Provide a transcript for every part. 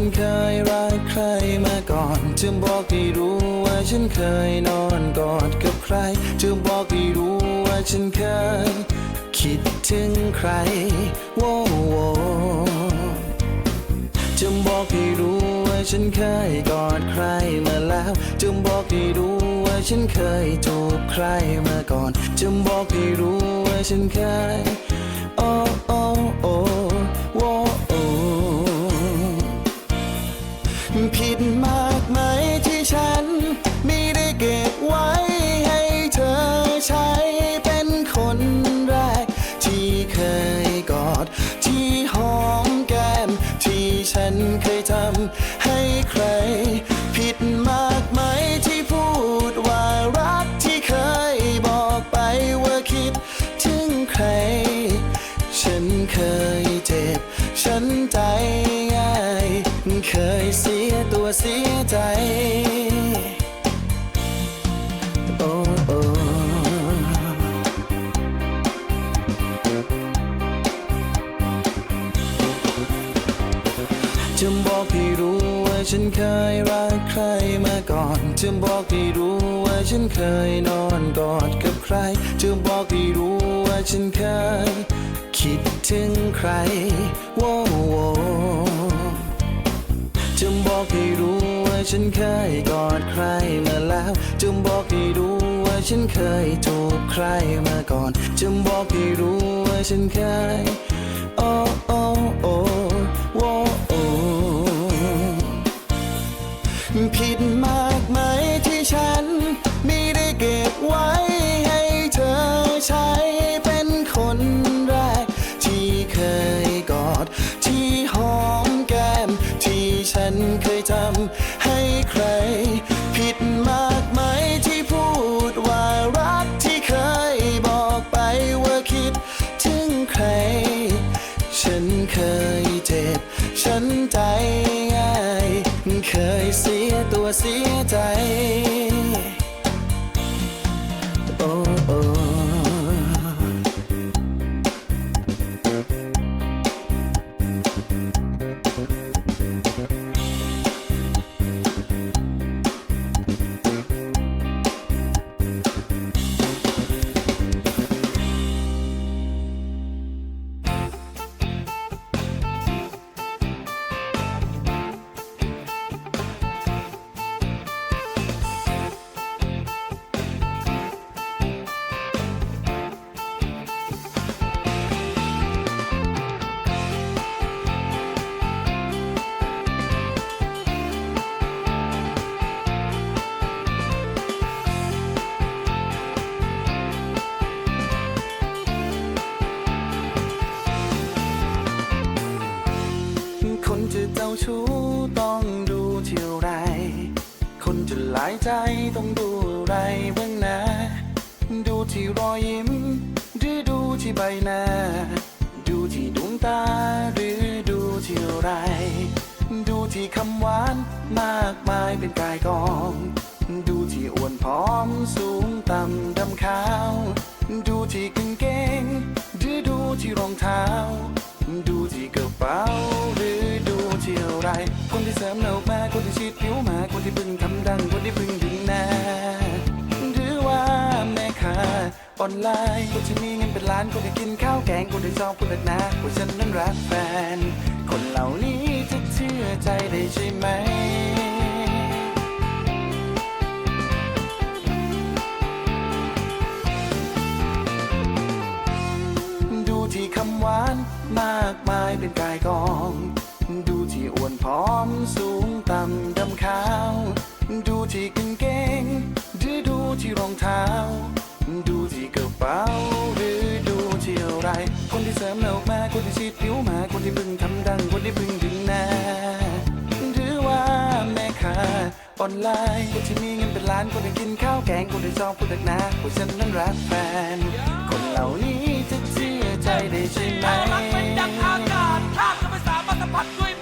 ฉันเคยรักใครมาก่อนจะบอกให้รู้ว่าฉันเคยนอนกอดกับใครจะบอกให้รู้ว่าฉันเคย คิดถึงใครโว้โวจะบอกให้รู้ว่าฉันเคยกอดใครมาแล้วจะบอกให้รู้ว่าฉันเคยจูบใครมาก่อนจะบอกให้รู้ว่าฉันเคย ผิด รักใครมาก่อนจะบอกให้รู้ว่าฉันเคยนอนกอดกับใครจะบอกให้รู้ว่าฉันเคย คิดถึงใครโว้โวจะบอกให้รู้ว่าฉันเคยกอดใครมาแล้วจะบอกให้รู้ว่าฉันเคยจูบใครมาก่อนจะบอกให้รู้ว่าฉันเคย ใจต้องดูอะไรบ้างนะ ดูที่รอยยิ้ม หรือดูที่ใบหน้า ดูที่ดวงตาหรือดูที่อะไร ดูที่คำหวานมากมายเป็นกายกอง ดูที่อ้วนผอมสูงต่ำดำขาว ดูที่กางเกง ออนไลน์คนที่มีเงินเป็นล้านคนที่กินข้าวแกงคนที่ชอบคนเล็กนะว่าฉันนั้นรักแฟน คนเหล่านี้จะเชื่อใจได้ใช่ไหมดูที่คำหวานมากมายเป็นกายกอง ดูที่อ้วนผอมสูงต่ำดำขาว ดูที่กางเกงหรือดูที่รองเท้า ดู เป๋าหรือดูเที่อะไร คนที่เสริมหน้าอกมา คนที่ฉีดผิวมา คนที่เพึ่งทำดัง คนที่เพึ่งดึงหน้าหรือว่าแม่ค้าออนไลน์ คนที่มีเงินเป็นล้าน คนที่กินข้าวแกง คนที่ชอบพูดหนักๆว่าฉันนั้นรักแฟน คนเหล่านี้จะเชื่อใจได้ใช่ไหมรักเป็นดังอากาศถ้าจะไม่สามารถสัมผัสด้วย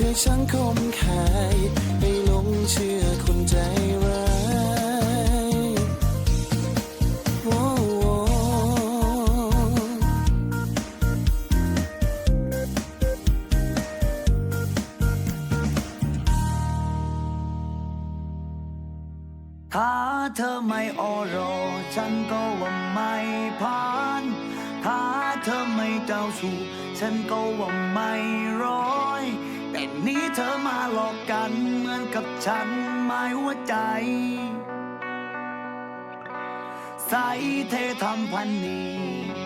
ช่วยสังคมขายให้ลงเชื่อคนใจร้ายโอ้โอถ้าเธอไม่โอโร ฉันก็ว่าไม่ผ่าน ถ้าเธอไม่เจ้าชู้ฉันก็ว่าไม่รอ แต่นี้เธอมาหลอกกันเหมือนกับฉันไม่หัวใจ ใส่เททำพันนี้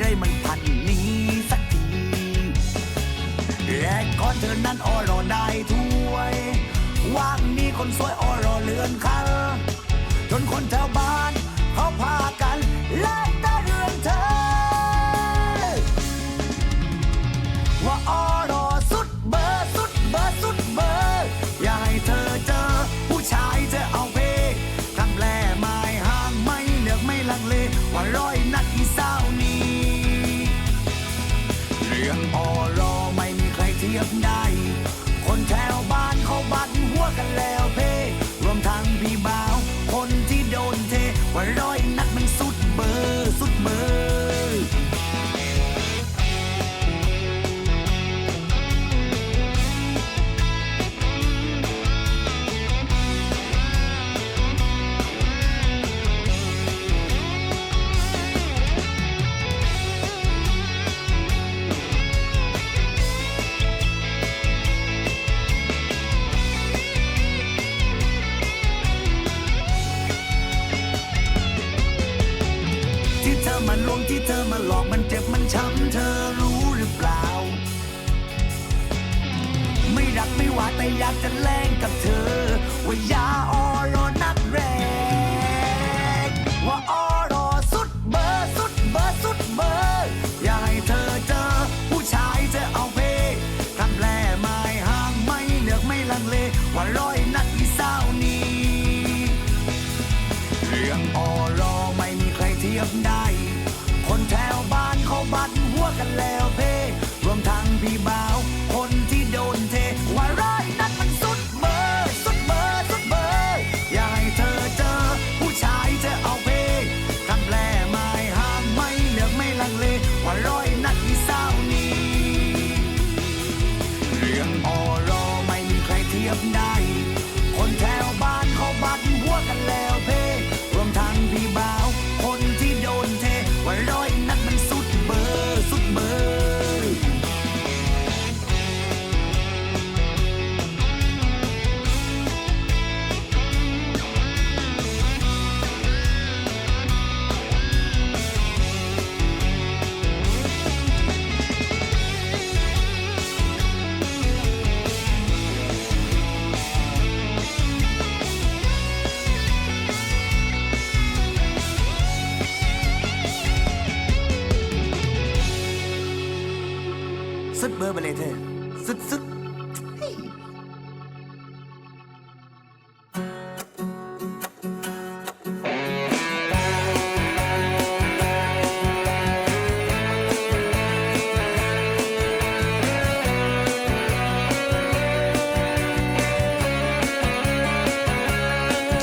ได้มันพันนี้สักที และก่อนเธอนั้นออรอได้ถ้วย ว่างนี้คนสวยออรอเลือนคันจนคนแถวบ้าน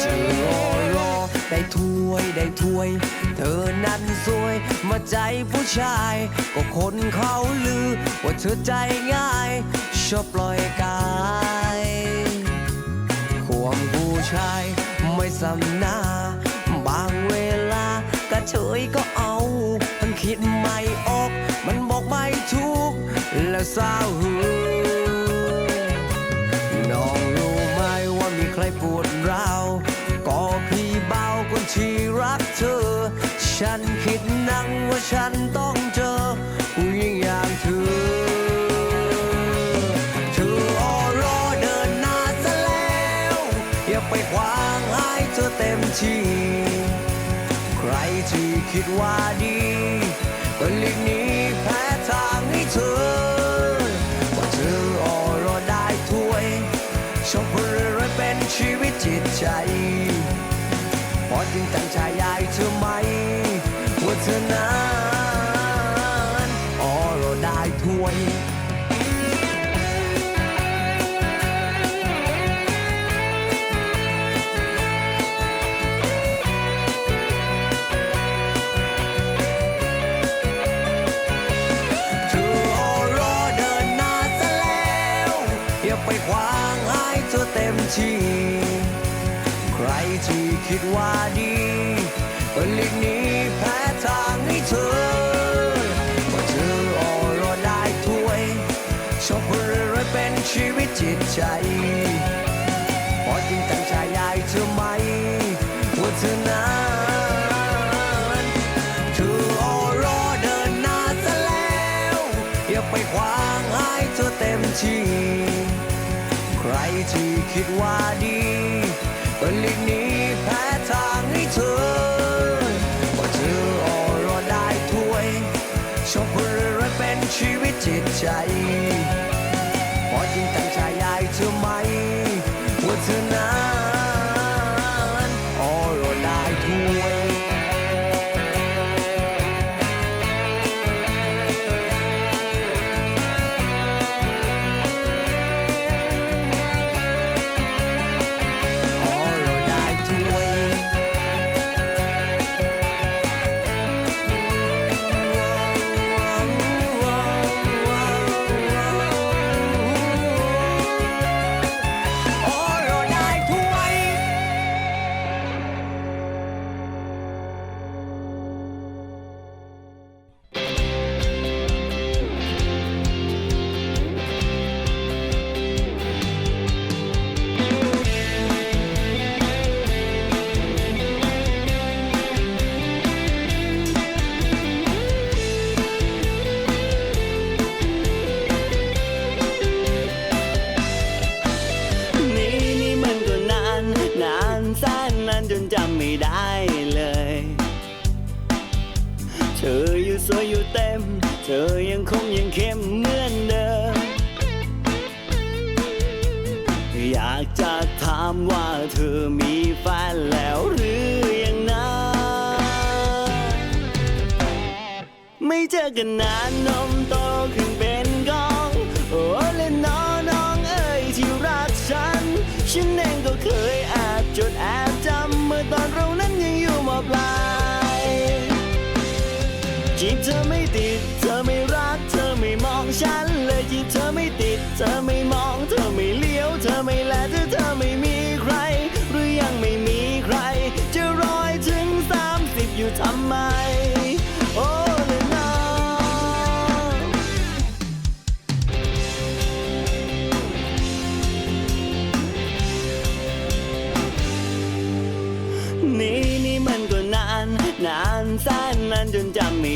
เธอรอรอได้ถ้วยได้ถ้วย เธอนั้นสวยมาใจผู้ชาย ก็คนเขาลือ ว่าเธอใจง่าย ชอบปล่อยกายควงผู้ชายไม่สำนาบางเวลากระเฉยก็เอามันคิดไม่ออก มันบอกไม่ถูกแล้วเศร้าหือ เธอ ฉันคิดนังว่าฉันต้องเจอผู้หญิงอย่างเธอเธอรอเดินหน้าซะแล้วอย่าไปขวางให้เธอเต็มที่ ใครที่คิดว่าดีก็ลีกนี้แพ้ทางให้เธอว่าเธอออรอได้ถ้วยชอบคนรวยเป็นชีวิตจิตใจ พอจริงตั้งใจยายเธอไหมว่าเธอนั้นออรอได้ถ้วยเธอรอเดินนาซะแล้วอย่าไปขวางให้เธอเต็มที่ ที่คิดว่าดีก็หลีกนี้แพ้ทางให้เธอว่าเธอออรอได้ถ้วยชอบคนรวยเป็นชีวิตจิตใจพอจริงตั้งใจยายเธอไหมว่าเธอนั้นเธอออรอเดินหน้าซะแล้ว อย่าไปขวางให้เธอเต็มที่ใครที่คิดว่าดีก็หลีกนี ใจ กันนานนมโตขึ้นเป็นกอง โอ้และน้องน้องเอ้ยที่รักฉัน ฉันเองก็เคยแอบจดแอบจำเมื่อตอนเรานั้นยังอยู่มปลายจีบเธอไม่ติด เธอไม่รัก เธอไม่มองฉันเลยจีบเธอไม่ติด เธอไม่มอง เธอไม่เลี้ยว เธอไม่แลเธอ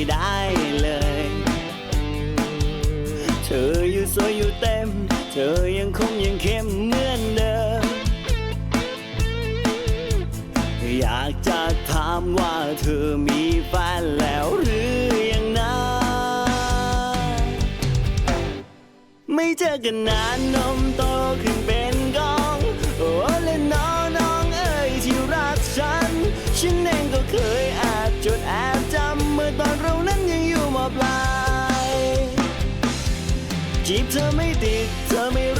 ได้เลย เธออยู่สวยอยู่เต็ม เธอยังคงยังเข้มเหมือนเดิม อยากจะถามว่าเธอมีแฟนแล้วหรือยังนะ ไม่เจอกันนานนมโตขึ้นเป็น ติ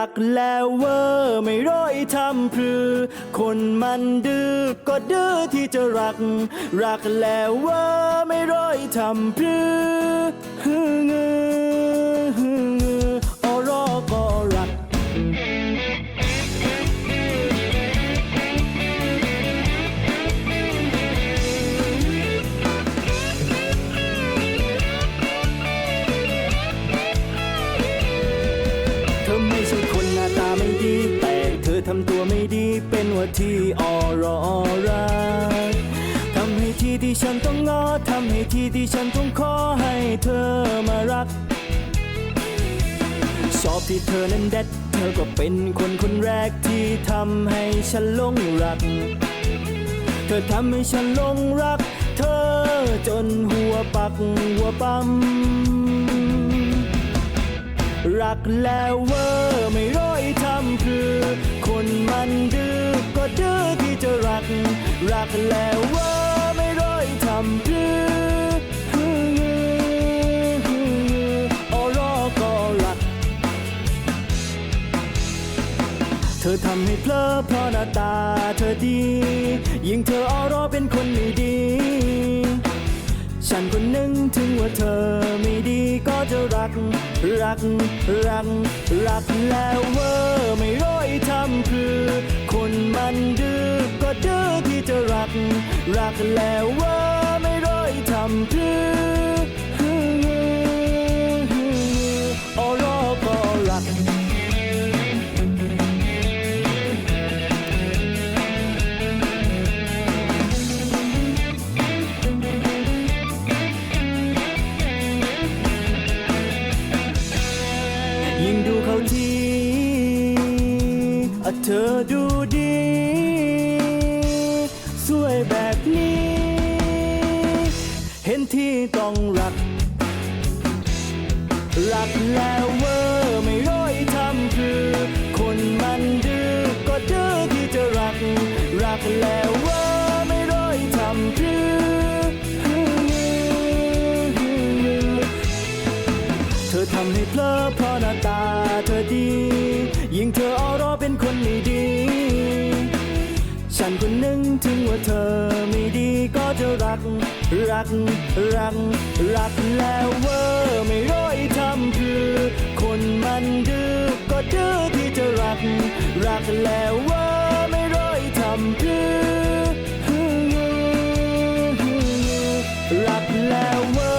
รักแล้วเวอร์ไม่ร้อยทำพรือ คนมันดื้อก็ดื้อที่จะรัก รักแล้วเวอร์ไม่ร้อยทำพรือฮึ่งือ ที่ออรอรักทำให้ที่ที่ฉันต้องงอทำให้ที่ที่ฉันต้องขอให้เธอมารัก ชอบที่เธอนั้นเด็ด เธอก็เป็นคนคนแรกที่ทำให้ฉันหลงรัก เธอทำให้ฉันหลงรัก เธอจนหัวปักหัวปั๊มรักแล้วเวอร์ไม่ร้อยทำคือ คนมันดื รักแล้ววอร์ไม่ร้อยทำคือฮึ่งือฮึ่อออรอก็รัก เธอทำให้เพลอเพราะหน้าตาเธอดี ยิ่งเธอออรอเป็นคนไม่ดี ฉันคนหนึ่งถึงว่าเธอไม่ดีก็จะรัก รัก รัก รักแล้วเวอร์ไม่ร้อยทำคือ คนมันดื้อก็ดื้อ จะรัก รักแล้วว่าไม่ร้อยทำเพื่อ ให้เพลอเพราหน้าตาเธอดี ยิ่งเธอออรอเป็นคนไม่ดี ฉันคนหนึ่งถึงว่าเธอไม่ดีก็จะรัก รัก รัก รักแล้วเวอร์ไม่ร้อยทำคือ คนมันดื้อก็ดื้อที่จะรัก รักแล้วเวอร์ไม่ร้อยทำคือรักแล้วเวอร์